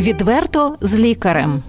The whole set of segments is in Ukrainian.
Відверто з лікарем.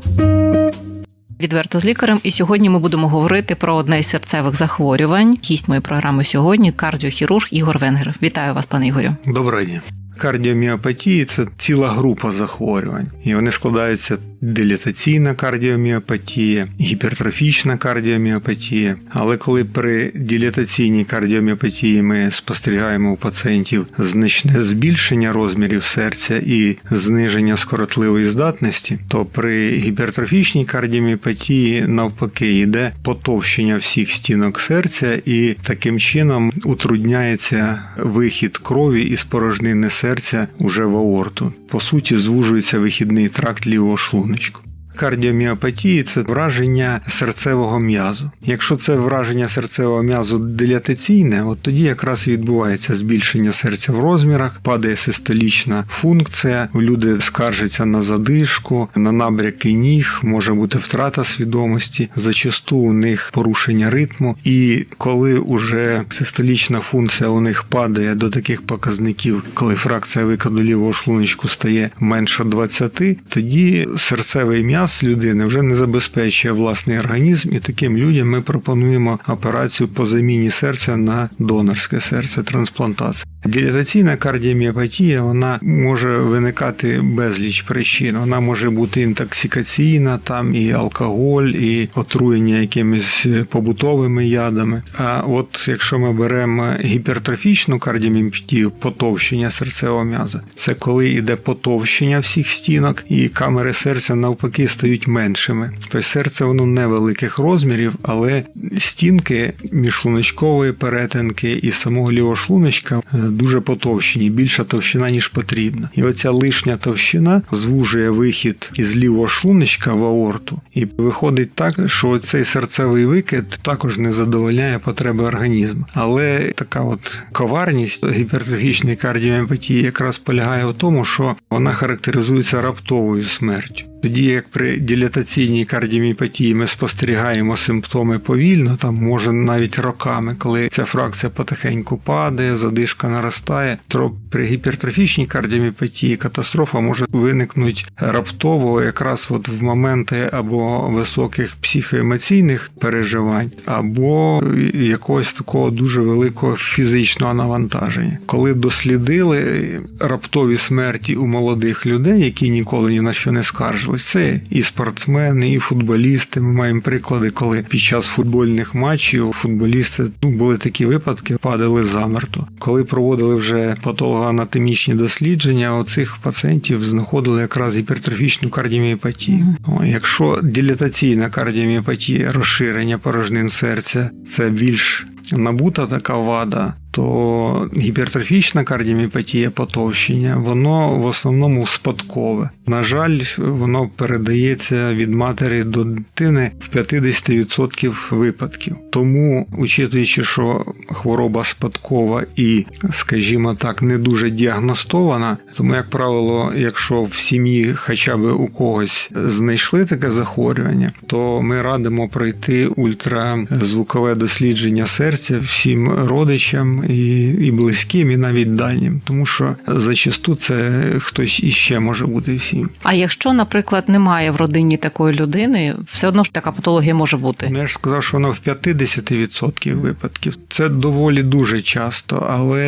Відверто з лікарем, і сьогодні ми будемо говорити про одне із серцевих захворювань. Гість моєї програми сьогодні кардіохірург Ігор Венгер. Вітаю вас, пане Ігорю. Доброго дня. Кардіоміопатії це ціла група захворювань, і вони складаються дилатаційна кардіоміопатія, гіпертрофічна кардіоміопатія. Але коли при дилатаційній кардіоміопатії ми спостерігаємо у пацієнтів значне збільшення розмірів серця і зниження скоротливої здатності, то при гіпертрофічній кардіоміопатії навпаки йде потовщення всіх стінок серця, і таким чином утрудняється вихід крові із порожнини серця уже в аорту. По суті, звужується вихідний тракт лівого шлуночку. Кардіоміопатії це враження серцевого м'язу. Якщо це враження серцевого м'язу дилатаційне, от тоді якраз відбувається збільшення серця в розмірах, падає систолічна функція. Люди скаржаться на задишку, на набряки ніг, може бути втрата свідомості. Зачасту у них порушення ритму, і коли уже систолічна функція у них падає до таких показників, коли фракція викиду лівого шлуночку стає менше 20, тоді серцевий м'яз м'яз людини вже не забезпечує власний організм, і таким людям ми пропонуємо операцію по заміні серця на донорське серце, трансплантацію. Дилатаційна кардіоміопатія вона може виникати безліч причин. Вона може бути інтоксикаційна, там і алкоголь, і отруєння якимись побутовими ядами. А от якщо ми беремо гіпертрофічну кардіоміопатію, потовщення серцевого м'яза, це коли йде потовщення всіх стінок, і камери серця навпаки стають меншими. Тобто серце воно невеликих розмірів, але стінки міжшлуночкової перетинки і самого лівого шлуночка дуже потовщені, більша товщина, ніж потрібно. І оця лишня товщина звужує вихід із лівого шлуночка в аорту. І виходить так, що цей серцевий викид також не задовольняє потреби організму. Але така от коварність гіпертрофічної кардіоміопатії якраз полягає в тому, що вона характеризується раптовою смертю. Тоді як при дилатаційній кардіоміопатії ми спостерігаємо симптоми повільно, там може навіть роками, коли ця фракція потихеньку падає, задишка наростає, то при гіпертрофічній кардіоміопатії катастрофа може виникнути раптово, якраз от в моменти або високих психоемоційних переживань, або якогось такого дуже великого фізичного навантаження. Коли дослідили раптові смерті у молодих людей, які ніколи ні на що не скаржили, Ось це і спортсмени, і футболісти. Ми маємо приклади, коли під час футбольних матчів футболісти ну були такі випадки, падали замертво. Коли проводили вже патологоанатомічні дослідження, у цих пацієнтів знаходили якраз гіпертрофічну кардіоміопатію. О, якщо дилатаційна кардіоміопатія, розширення порожнин серця, це більш набута така вада, то гіпертрофічна кардіоміопатія потовщення, воно в основному спадкове. На жаль, воно передається від матері до дитини в 50% випадків. Тому, учитуючи, що хвороба спадкова і, скажімо так, не дуже діагностована, тому, як правило, якщо в сім'ї хоча б у когось знайшли таке захворювання, то ми радимо пройти ультразвукове дослідження серця всім родичам і і близьким, і навіть дальнім, тому що зачасту це хтось іще може бути всім. А якщо, наприклад, немає в родині такої людини, все одно ж така патологія може бути. Ну, я ж сказав, що воно в 50% випадків. Це доволі дуже часто, але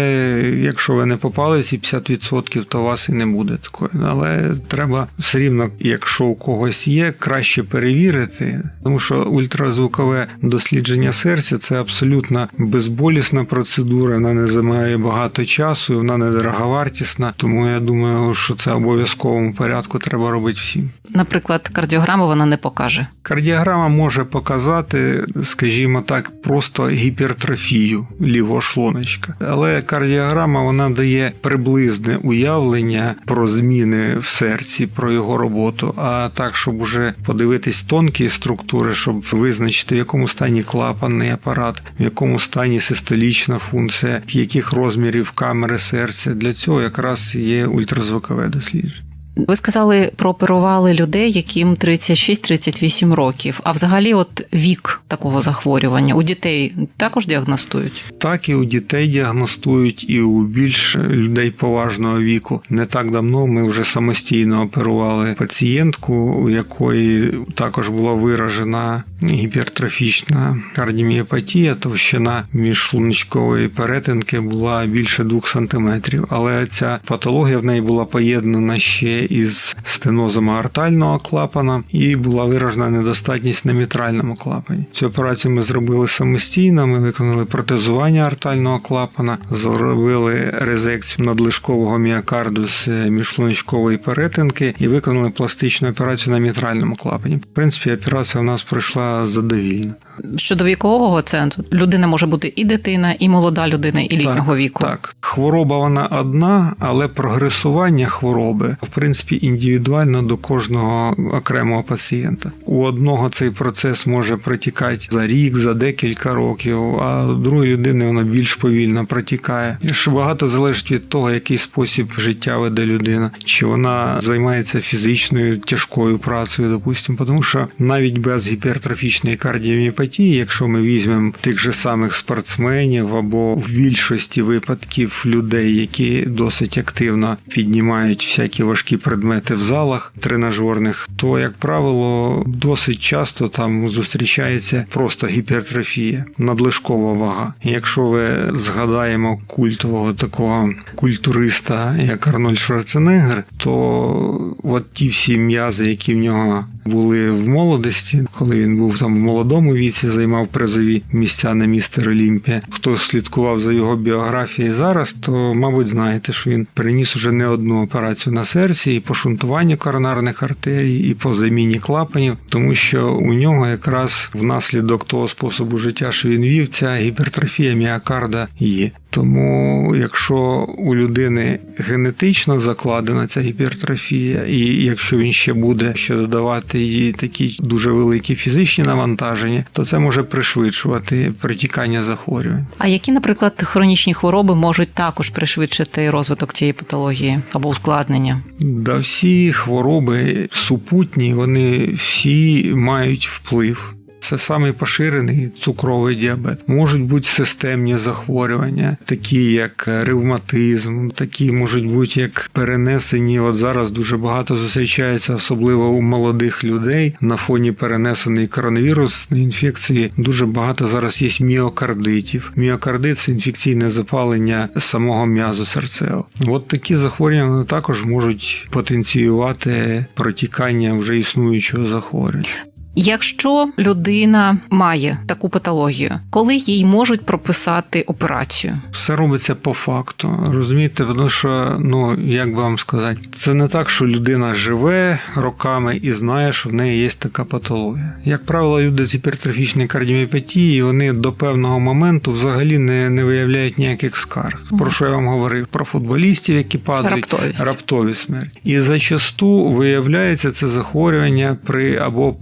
якщо ви не попали в ці 50%, то у вас і не буде такої. Але треба все рівно, якщо у когось є, краще перевірити, тому що ультразвукове дослідження серця це абсолютно безболісна процедура, вона не займає багато часу, вона не дороговартісна. Тому я думаю, що це обов'язковому порядку треба робити всім. Наприклад, кардіограму вона не покаже. Кардіограма може показати, скажімо так, просто гіпертрофію лівого шлуночка. Але кардіограма вона дає приблизне уявлення про зміни в серці, про його роботу. А так, щоб уже подивитись тонкі структури, щоб визначити, в якому стані клапанний апарат, в якому стані систолічна функція, яких розмірів камери серця. Для цього якраз є ультразвукове дослідження. Ви сказали, прооперували людей, яким 36-38 років. А взагалі, от вік такого захворювання у дітей також діагностують. Так і у дітей діагностують, і у більш людей поважного віку. Не так давно ми вже самостійно оперували пацієнтку, у якої також була виражена гіпертрофічна кардіоміопатія, товщина міжшлуночкової перетинки була більше 2 см. Але ця патологія в неї була поєднана ще із стенозом аортального клапана і була виражена недостатність на мітральному клапані. Цю операцію ми зробили самостійно. Ми виконали протезування аортального клапана, зробили резекцію надлишкового міокарду з міжшлуночкової перетинки і виконали пластичну операцію на мітральному клапані. В принципі, операція у нас пройшла задовільно. Щодо вікового центру, людина може бути і дитина, і молода людина, і літнього віку. Так, хвороба вона одна, але прогресування хвороби в принципі індивідуально до кожного окремого пацієнта. У одного цей процес може протікати за рік, за декілька років, а у другої людини воно більш повільно протікає. І багато залежить від того, який спосіб життя веде людина, чи вона займається фізичною тяжкою працею, допустимо, тому що навіть без гіпертрофічної кардіоміопатії, якщо ми візьмемо тих же самих спортсменів або в більшості випадків людей, які досить активно піднімають всякі важкі предмети в залах тренажерних, то як правило досить часто там зустрічається просто гіпертрофія, надлишкова вага. Якщо ви згадаємо культового такого культуриста, як Арнольд Шварценеггер, то от ті всі м'язи, які в нього були в молодості, коли він був там в молодому віці, займав призові місця на містер Олімпія. Хто слідкував за його біографією зараз, то мабуть знаєте, що він переніс уже не одну операцію на серці і по шунтуванню коронарних артерій, і по заміні клапанів, тому що у нього якраз внаслідок того способу життя, що він вів, ця гіпертрофія міокарда є. Тому, якщо у людини генетично закладена ця гіпертрофія, і якщо він ще буде ще додавати їй такі дуже великі фізичні навантаження, то це може пришвидшувати протікання захворювань. А які, наприклад, хронічні хвороби можуть також пришвидшити розвиток цієї патології або ускладнення? Да, всі хвороби супутні, вони всі мають вплив. Це самий поширений цукровий діабет. Можуть бути системні захворювання, такі як ревматизм, такі можуть бути як перенесені. От зараз дуже багато зустрічається, особливо у молодих людей на фоні перенесеної коронавірусної інфекції. Дуже багато зараз є міокардитів. Міокардит це інфекційне запалення самого м'язу серцевого. От такі захворювання також можуть потенціювати протікання вже існуючого захворювання. Якщо людина має таку патологію, коли їй можуть прописати операцію? Все робиться по факту. Розумієте, тому що ну як би вам сказати, це не так, що людина живе роками і знає, що в неї є така патологія. Як правило, люди з гіпертрофічною кардіоміопатією, вони до певного моменту взагалі не, не виявляють ніяких скарг. Про що я вам говорив? Про футболістів, які падають Раптовість. раптові смерті. І зачасту виявляється це захворювання при або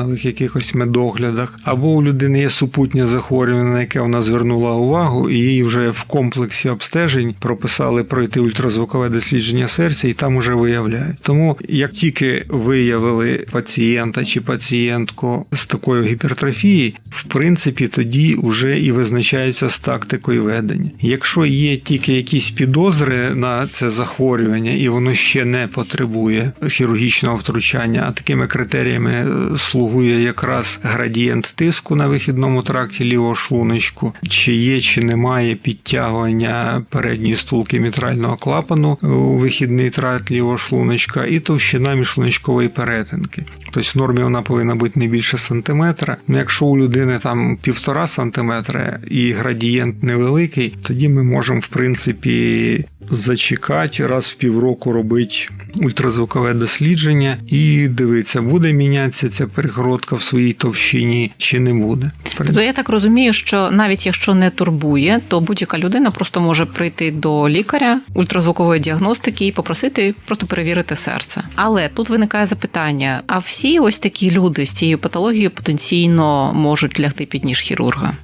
планових якихось медоглядах, або у людини є супутнє захворювання, на яке вона звернула увагу, і їй вже в комплексі обстежень прописали пройти ультразвукове дослідження серця, і там уже виявляють. Тому як тільки виявили пацієнта чи пацієнтку з такою гіпертрофією, в принципі, тоді вже і визначаються з тактикою ведення. Якщо є тільки якісь підозри на це захворювання, і воно ще не потребує хірургічного втручання, а такими критеріями е, слугує якраз градієнт тиску на вихідному тракті лівого шлуночку, чи є, чи немає підтягування передньої стулки мітрального клапану у вихідний тракт лівого шлуночка, і товщина міжшлуночкової перетинки. Тобто в нормі вона повинна бути не більше сантиметра. Ну, якщо у людини там півтора сантиметра і градієнт невеликий, тоді ми можемо в принципі зачекати раз в півроку робити ультразвукове дослідження і дивитися, буде мінятися ця перегородка в своїй товщині, чи не буде. Тобто я так розумію, що навіть якщо не турбує, то будь-яка людина просто може прийти до лікаря ультразвукової діагностики і попросити просто перевірити серце. Але тут виникає запитання: а всі ось такі люди з цією патологією потенційно можуть лягти під ніж хірурга?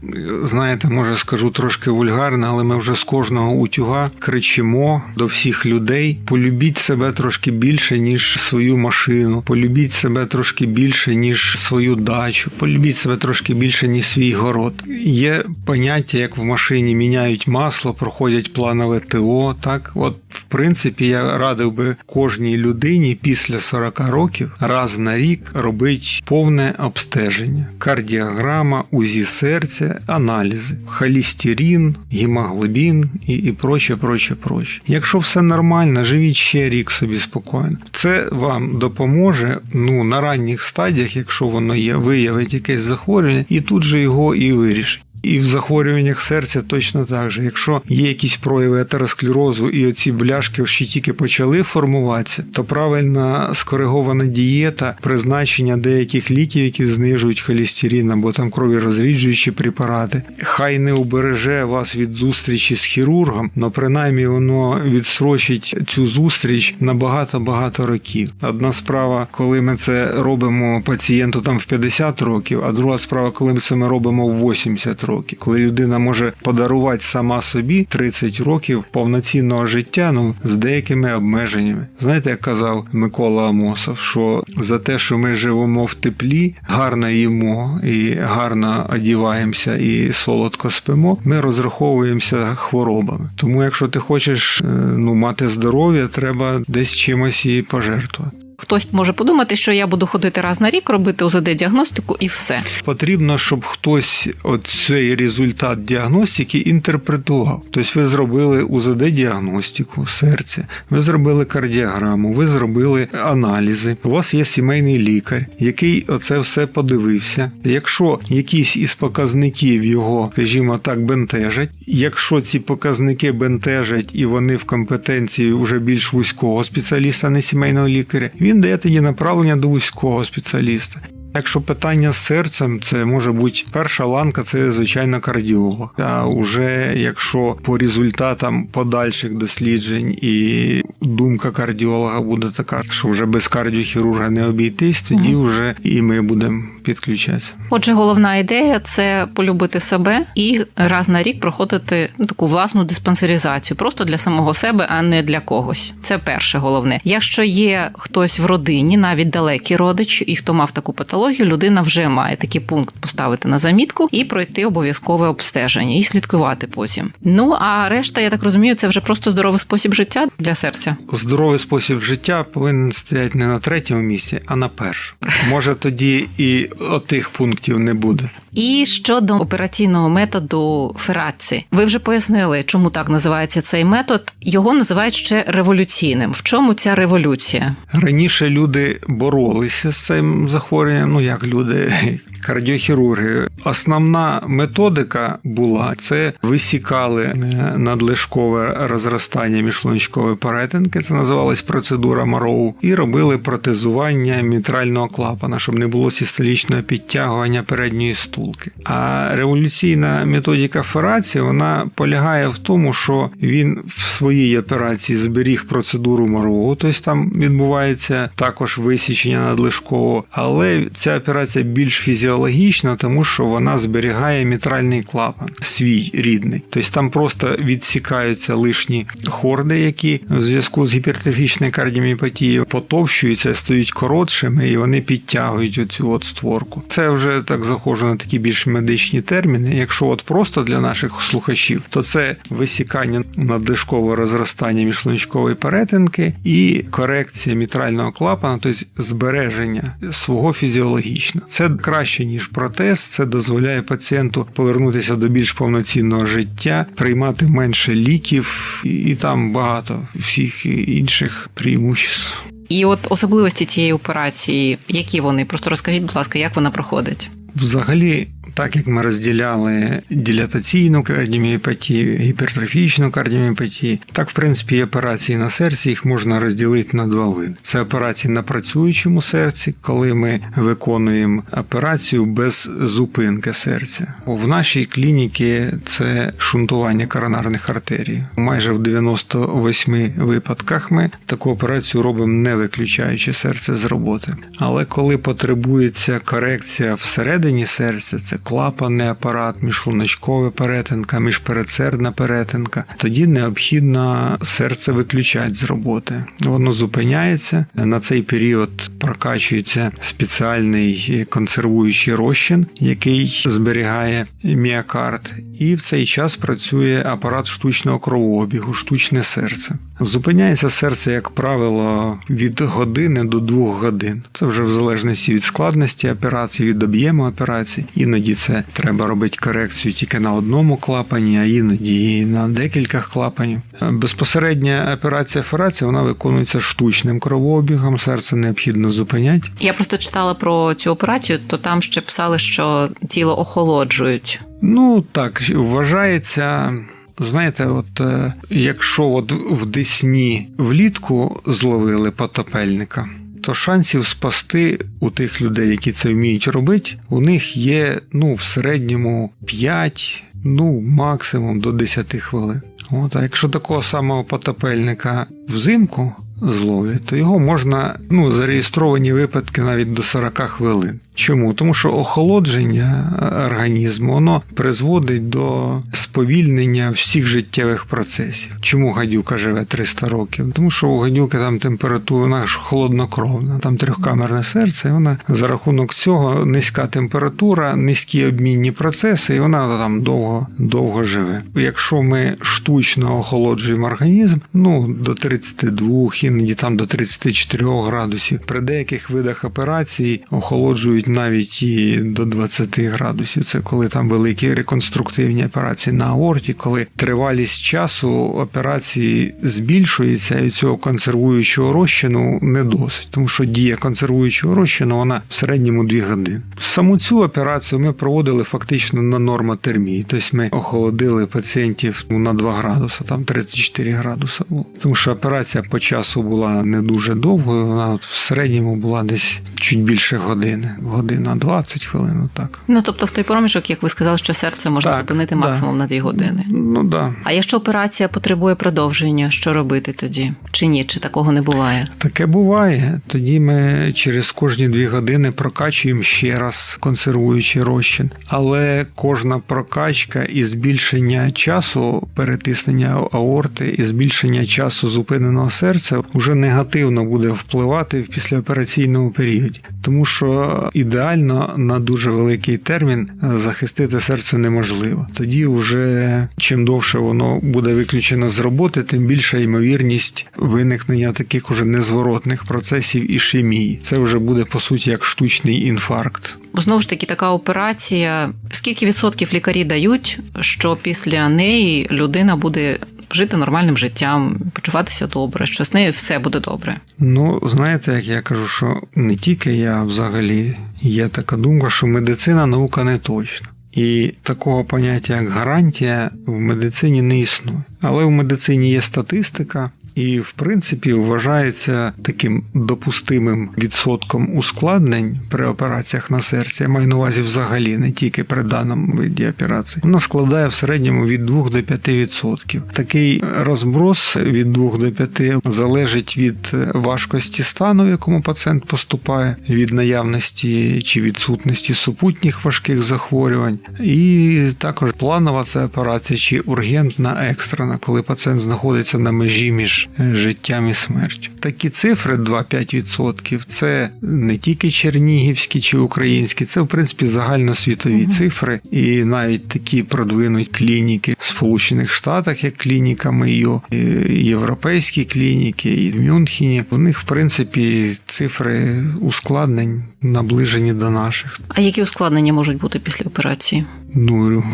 Знаєте, може скажу трошки вульгарно, але ми вже з кожного утюга кричимо до всіх людей: полюбіть себе трошки більше, ніж свою машину, полюбіть себе трошки більше, ніж свою дачу, полюбіть себе трошки більше, ніж свій город. Є поняття, як в машині міняють масло, проходять планове ТО. Так, от в принципі, я радив би кожній людині після 40 років раз на рік робить повне обстеження: кардіограма, УЗІ серця, аналізи, холестерин, гемоглобін і, і проче, проче, проче. Якщо все нормально, живіть ще рік собі спокійно. Це вам допоможе ну на ранніх стадіях, якщо воно є, виявить якесь захворювання, і тут же його і вирішить. І в захворюваннях серця точно так же. Якщо є якісь прояви атеросклерозу і оці бляшки ще тільки почали формуватися, то правильна скоригована дієта, призначення деяких ліків, які знижують холестерин або там крові розріджуючі препарати, хай не убереже вас від зустрічі з хірургом, але принаймні воно відсрочить цю зустріч на багато-багато років. Одна справа, коли ми це робимо пацієнту там в 50 років, а друга справа, коли ми це ми робимо в 80 років, коли людина може подарувати сама собі 30 років повноцінного життя, ну з деякими обмеженнями. Знаєте, як казав Микола Амосов, що за те, що ми живемо в теплі, гарно їмо і гарно одіваємося і солодко спимо, ми розраховуємося хворобами. Тому, якщо ти хочеш е, ну мати здоров'я, треба десь чимось і пожертвувати. Хтось може подумати, що я буду ходити раз на рік, робити УЗД-діагностику і все. Потрібно, щоб хтось оцей результат діагностики інтерпретував. Тобто ви зробили УЗД-діагностику серця, ви зробили кардіограму, ви зробили аналізи. У вас є сімейний лікар, який оце все подивився. Якщо якісь із показників його, скажімо так, бентежать, якщо ці показники бентежать і вони в компетенції вже більш вузького спеціаліста, не сімейного лікаря, він дає тоді направлення до вузького спеціаліста. Якщо питання з серцем, це може бути перша ланка, це звичайно кардіолог. А вже якщо по результатам подальших досліджень і думка кардіолога буде така, що вже без кардіохірурга не обійтись, тоді вже і ми будемо підключатися. Отже, головна ідея це полюбити себе і раз на рік проходити ну, таку власну диспансеризацію, просто для самого себе, а не для когось. Це перше головне. Якщо є хтось в родині, навіть далекий родич, і хто мав таку патологію, людина вже має такий пункт поставити на замітку і пройти обов'язкове обстеження і слідкувати потім. Ну а решта, я так розумію, це вже просто здоровий спосіб життя для серця. Здоровий спосіб життя повинен стояти не на третьому місці, а на першому. Може тоді і отих пунктів не буде. І щодо операційного методу ферації, ви вже пояснили, чому так називається цей метод. Його називають ще революційним. В чому ця революція? Раніше люди боролися з цим захворюванням. Ну як люди, кардіохірурги. Основна методика була це висікали е, надлишкове розростання міжшлуночкової перетинки. Це називалась процедура Мароу, і робили протезування мітрального клапана, щоб не було систолічного підтягування передньої стулки. А революційна методика ферації вона полягає в тому, що він в своїй операції зберіг процедуру Мароу, тобто там відбувається також висічення надлишкового, але ця операція більш фізіологічна, тому що вона зберігає мітральний клапан, свій рідний. Тобто там просто відсікаються лишні хорди, які в зв'язку з гіпертрофічною кардіоміопатією потовщуються, стають коротшими, і вони підтягують оцю от створку. Це вже так заходжу на такі більш медичні терміни. Якщо от просто для наших слухачів, то це висікання надлишкового розростання міжшлуночкової перетинки і корекція мітрального клапана, тобто збереження свого фізіологічного. Це краще ніж протез. Це дозволяє пацієнту повернутися до більш повноцінного життя, приймати менше ліків, і там багато всіх інших преимуществ. І от особливості цієї операції, які вони просто розкажіть, будь ласка, як вона проходить? Взагалі, Так як ми розділяли дилатаційну кардіоміопатію, гіпертрофічну кардіоміопатію, так в принципі і операції на серці їх можна розділити на два види. Це операції на працюючому серці, коли ми виконуємо операцію без зупинки серця. В нашій клініці це шунтування коронарних артерій. Майже в 98 випадках ми таку операцію робимо не виключаючи серце з роботи. Але коли потребується корекція всередині серця, це клапанний апарат, міжшлуночкова перетинка, міжпередсердна перетинка, тоді необхідно серце виключати з роботи. Воно зупиняється. На цей період прокачується спеціальний консервуючий розчин, який зберігає міокард, і в цей час працює апарат штучного кровообігу, штучне серце. Зупиняється серце, як правило, від години до двох годин. Це вже в залежності від складності операції, від об'єму операції. Іноді це треба робити корекцію тільки на одному клапані, а іноді і на декілька клапанів. Безпосередня операція ферація вона виконується штучним кровообігом. Серце необхідно зупиняти. Я просто читала про цю операцію, то там ще писали, що тіло охолоджують. Ну так вважається. Знаєте, от е, якщо от в Десні влітку зловили потопельника, то шансів спасти у тих людей, які це вміють робити, у них є ну в середньому 5, ну максимум до 10 хвилин. От, а якщо такого самого потопельника взимку зловлять, то його можна ну зареєстровані випадки навіть до 40 хвилин. Чому? Тому що охолодження організму воно призводить до сповільнення всіх життєвих процесів. Чому гадюка живе 300 років? Тому що у гадюки там температура вона ж холоднокровна, там трьохкамерне серце, і вона за рахунок цього низька температура, низькі обмінні процеси, і вона там довго довго живе. Якщо ми штучно охолоджуємо організм, ну до 32, іноді там до 34 градусів. При деяких видах операцій охолоджують навіть і до 20 градусів. Це коли там великі реконструктивні операції на аорті, коли тривалість часу операції збільшується, і цього консервуючого розчину не досить, тому що дія консервуючого розчину вона в середньому 2 години. Саму цю операцію ми проводили фактично на нормотермії, тобто ми охолодили пацієнтів на 2 градуси, там 34 градуси було. Тому що операція по часу була не дуже довгою, вона от в середньому була десь чуть більше години, година 20 хвилин. Так Ну тобто, в той проміжок, як ви сказали, що серце можна Так, зупинити да. максимум на дві години. ну да. А якщо операція потребує продовження, що робити тоді? Чи ні? Чи такого не буває? Таке буває. Тоді ми через кожні дві години прокачуємо ще раз консервуючий розчин. Але кожна прокачка і збільшення часу перетиснення аорти і збільшення часу зупиненого серця вже негативно буде впливати в післяопераційному періоді, тому що ідеально на дуже великий термін захистити серце неможливо. Тоді вже чим довше воно буде виключено з роботи, тим більша ймовірність виникнення таких уже незворотних процесів ішемії. Це вже буде по суті як штучний інфаркт. Знову ж таки, така операція. Скільки відсотків лікарі дають, що після неї людина буде жити нормальним життям, почуватися добре, що з нею все буде добре? Ну, знаєте, як я кажу, що не тільки я, взагалі є така думка, що медицина наука не точна. І такого поняття, як гарантія, в медицині не існує. Але в медицині є статистика, і, в принципі, вважається таким допустимим відсотком ускладнень при операціях на серці. Я маю на увазі взагалі, не тільки при даному виді операції. Вона складає в середньому від 2 до 5 відсотків. Такий розброс від 2 до 5 залежить від важкості стану, в якому пацієнт поступає, від наявності чи відсутності супутніх важких захворювань, і також планова це операція чи ургентна екстрена, коли пацієнт знаходиться на межі між життям і смертю. Такі цифри 2-5% це не тільки чернігівські чи українські, це в принципі загальносвітові Мгм. цифри, і навіть такі продвинуть клініки в Сполучених Штатах, як клініка Мейо, і європейські клініки, і в Мюнхені. У них в принципі цифри ускладнень наближені до наших. А які ускладнення можуть бути після операції? Ну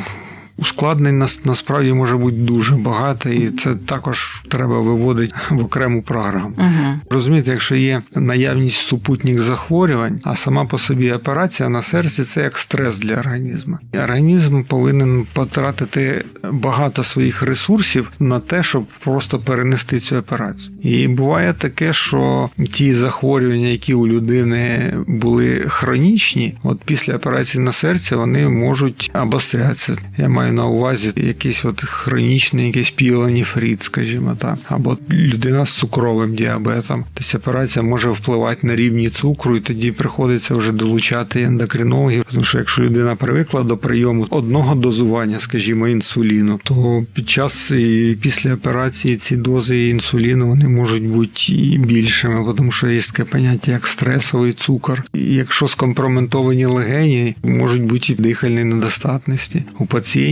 ускладнень нас насправді може бути дуже багато, і це також треба виводити в окрему програму. Угу. Розумієте, якщо є наявність супутніх захворювань, а сама по собі операція на серці це як стрес для організму. І Організм повинен потратити багато своїх ресурсів на те, щоб просто перенести цю операцію. І буває таке, що ті захворювання, які у людини були хронічні, от після операції на серці вони можуть обострятися. Я маю на увазі якийсь от хронічний, якийсь піелоніфрит, скажімо так, або людина з цукровим діабетом. Тобто операція може впливати на рівні цукру, і тоді приходиться вже долучати ендокринологів. Тому що якщо людина привикла до прийому одного дозування, скажімо, інсуліну, то під час і після операції ці дози інсуліну вони можуть бути і більшими, тому що є таке поняття як стресовий цукор. І якщо скомпроментовані легені, можуть бути і дихальні недостатності у пацієнтів,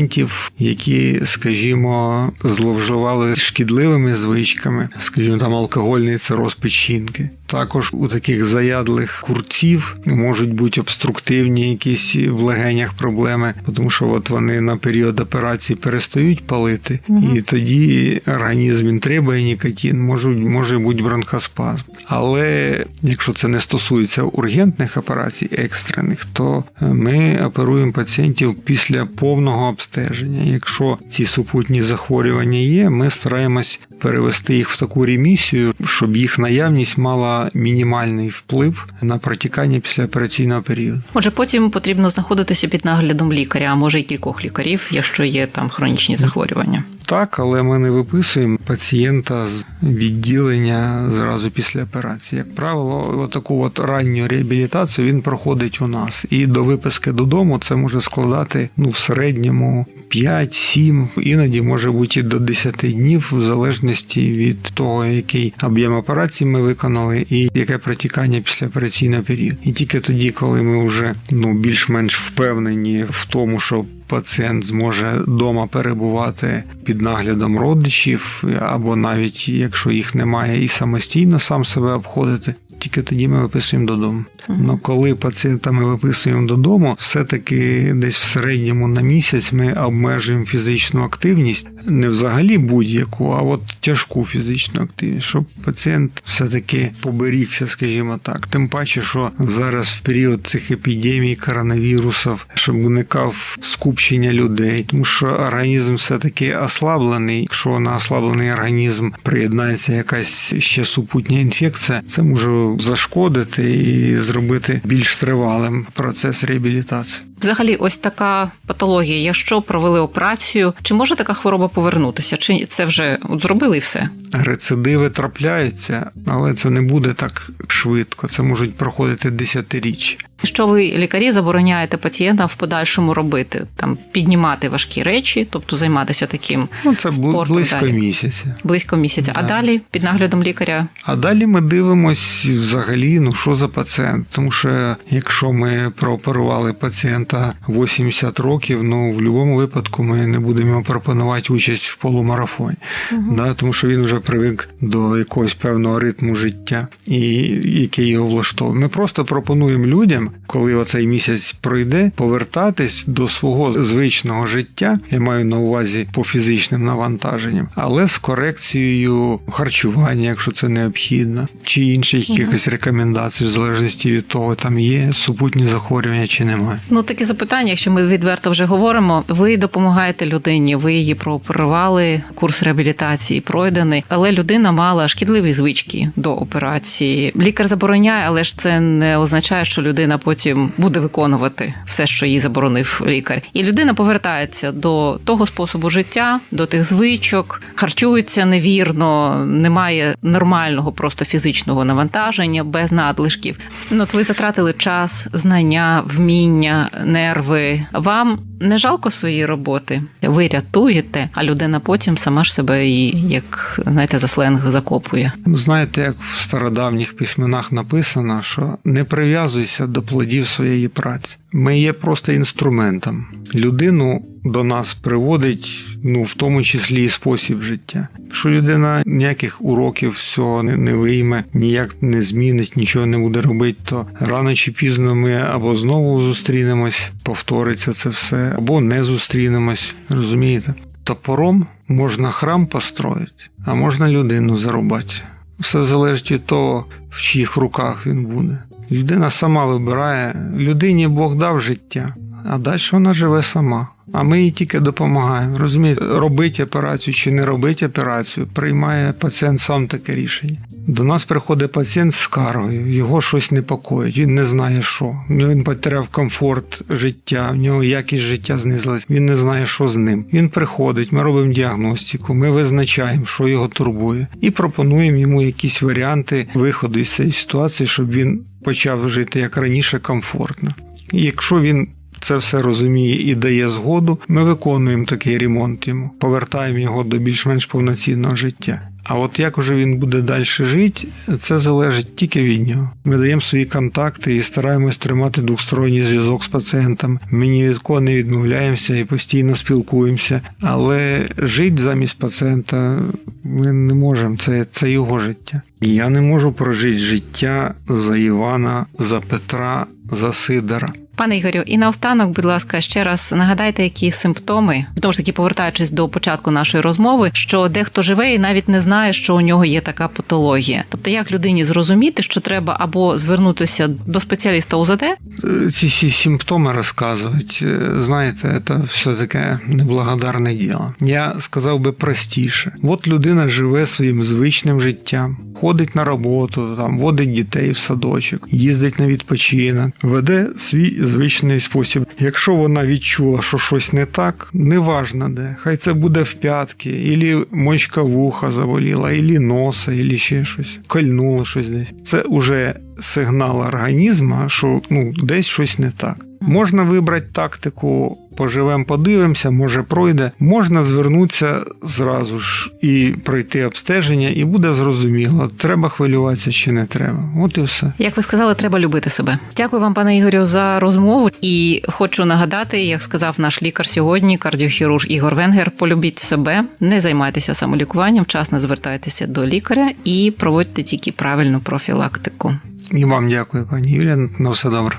які, скажімо, зловживали шкідливими звичками, скажімо, там алкогольний цироз печінки. Також у таких заядлих курців можуть бути обструктивні якісь в легенях проблеми, тому що от вони на період операції перестають палити, і тоді організм він требує нікотин, може, може бути бронхоспазм. Але якщо це не стосується ургентних операцій, екстрених, то ми оперуємо пацієнтів після повного обстеження. Якщо ці супутні захворювання є, ми стараємось перевести їх в таку ремісію, щоб їх наявність мала мінімальний вплив на протікання післяопераційного періоду. Отже, потім потрібно знаходитися під наглядом лікаря, а може й кількох лікарів, якщо є там хронічні захворювання. Так, але ми не виписуємо пацієнта з відділення зразу після операції. Як правило, таку от ранню реабілітацію він проходить у нас. І до виписки додому це може складати ну в середньому 5-7, іноді може бути і до 10 днів, в залежності від того, який об'єм операції ми виконали, і яке протікання післяопераційного періоду. І тільки тоді, коли ми вже ну більш-менш впевнені в тому, що пацієнт зможе вдома перебувати під наглядом родичів, або навіть якщо їх немає, і самостійно сам себе обходити. Тільки тоді ми виписуємо додому. Ну коли пацієнта ми виписуємо додому, все-таки десь в середньому на місяць ми обмежуємо фізичну активність, не взагалі будь-яку, а от тяжку фізичну активність, щоб пацієнт все-таки поберігся, скажімо так. Тим паче, що зараз в період цих епідемій коронавірусів, щоб уникав скупчення людей, тому що організм все-таки ослаблений. Якщо на ослаблений організм приєднається якась ще супутня інфекція, це може зашкодити і зробити більш тривалим процес реабілітації. Взагалі, ось така патологія. Якщо провели операцію, чи може така хвороба повернутися? Чи це вже от зробили і все? Рецидиви трапляються, але це не буде так швидко. Це можуть проходити десятиріччя. Що ви лікарі забороняєте пацієнтам в подальшому робити? Там піднімати важкі речі, тобто займатися таким Ну це спортом близько далі. місяця. близько місяця. А далі під наглядом лікаря А далі ми дивимось взагалі, ну що за пацієнт. Тому що якщо ми прооперували пацієнта 80 років, ну в будь-якому випадку ми не будемо йому пропонувати участь в полумарафоні, да, тому що він вже привик до якогось певного ритму життя, і який його влаштовує. Ми просто пропонуємо людям, коли оцей місяць пройде, повертатись до свого звичного життя. Я маю на увазі по фізичним навантаженням, але з корекцією харчування, якщо це необхідно, чи інших якихось рекомендацій, в залежності від того, там є супутні захворювання чи немає. Ну таке запитання, якщо ми відверто вже говоримо, ви допомагаєте людині, ви її прооперували, курс реабілітації пройдений, але людина мала шкідливі звички до операції. Лікар забороняє, але ж це не означає, що людина потім буде виконувати все, що їй заборонив лікар. І людина повертається до того способу життя, до тих звичок, харчується невірно, немає нормального просто фізичного навантаження без надлишків. Ну, от ви затратили час, знання, вміння, нерви. Вам не жалко своєї роботи? Ви рятуєте, а людина потім сама ж себе і як знаєте, за сленг закопує. Ну, Знаєте, як в стародавніх письменах написано, що не прив'язуйся до плодів своєї праці. Ми є просто інструментом. Людину до нас приводить, ну в тому числі і спосіб життя. Якщо людина ніяких уроків всього не, не вийме, ніяк не змінить, нічого не буде робити, то рано чи пізно ми або знову зустрінемось, повториться це все, або не зустрінемось, розумієте? Топором можна храм построїти, а можна людину зарубати. Все залежить від того, в чиїх руках він буде. Людина сама вибирає, людині Бог дав життя, а далі вона живе сама. А ми їй тільки допомагаємо. Розумієте, робити операцію чи не робити операцію, приймає пацієнт сам таке рішення. До нас приходить пацієнт з скаргою, його щось непокоїть, він не знає що. Він потеряв комфорт життя, в нього якість життя знизилась, він не знає, що з ним. Він приходить, ми робимо діагностику, ми визначаємо, що його турбує, і пропонуємо йому якісь варіанти виходу із цієї ситуації, щоб він почав жити як раніше комфортно. І якщо він це все розуміє і дає згоду, ми виконуємо такий ремонт йому, повертаємо його до більш-менш повноцінного життя. А от як вже він буде далі жити, це залежить тільки від нього. Ми даємо свої контакти і стараємось тримати двосторонній зв'язок з пацієнтом. Ми ні від кого не відмовляємося і постійно спілкуємося. Але жити замість пацієнта ми не можемо. Це, це його життя. Я не можу прожити життя за Івана, за Петра, за Сидора. Пане Ігорю, і наостанок, будь ласка, ще раз нагадайте, які симптоми, знову ж таки, повертаючись до початку нашої розмови, що дехто живе і навіть не знає, що у нього є така патологія. Тобто, як людині зрозуміти, що треба або звернутися до спеціаліста УЗД, ці всі симптоми розказувати, е, знаєте, це все таке неблагодарне діло. Я сказав би простіше. От людина живе своїм звичним життям, ходить на роботу, там водить дітей в садочок, їздить на відпочинок, веде свій звичний спосіб. Якщо вона відчула, що щось не так, неважно де. Хай це буде в п'ятки, ілі мочка вуха заболіла, ілі носа, ілі ще щось, кольнуло щось десь. Це вже сигнал організму, що ну десь щось не так. Можна вибрати тактику, поживемо, подивимося, може пройде. Можна звернутися зразу ж і пройти обстеження, і буде зрозуміло, треба хвилюватися чи не треба. От і все. як ви сказали, треба любити себе. Дякую вам, пане Ігорю, за розмову. І хочу нагадати, як сказав наш лікар сьогодні, кардіохірург Ігор Венгер, полюбіть себе, не займайтеся самолікуванням, вчасно звертайтеся до лікаря і проводьте тільки правильну профілактику. І вам дякую, пані Юлія. На все добре.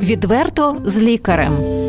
Відверто з лікарем.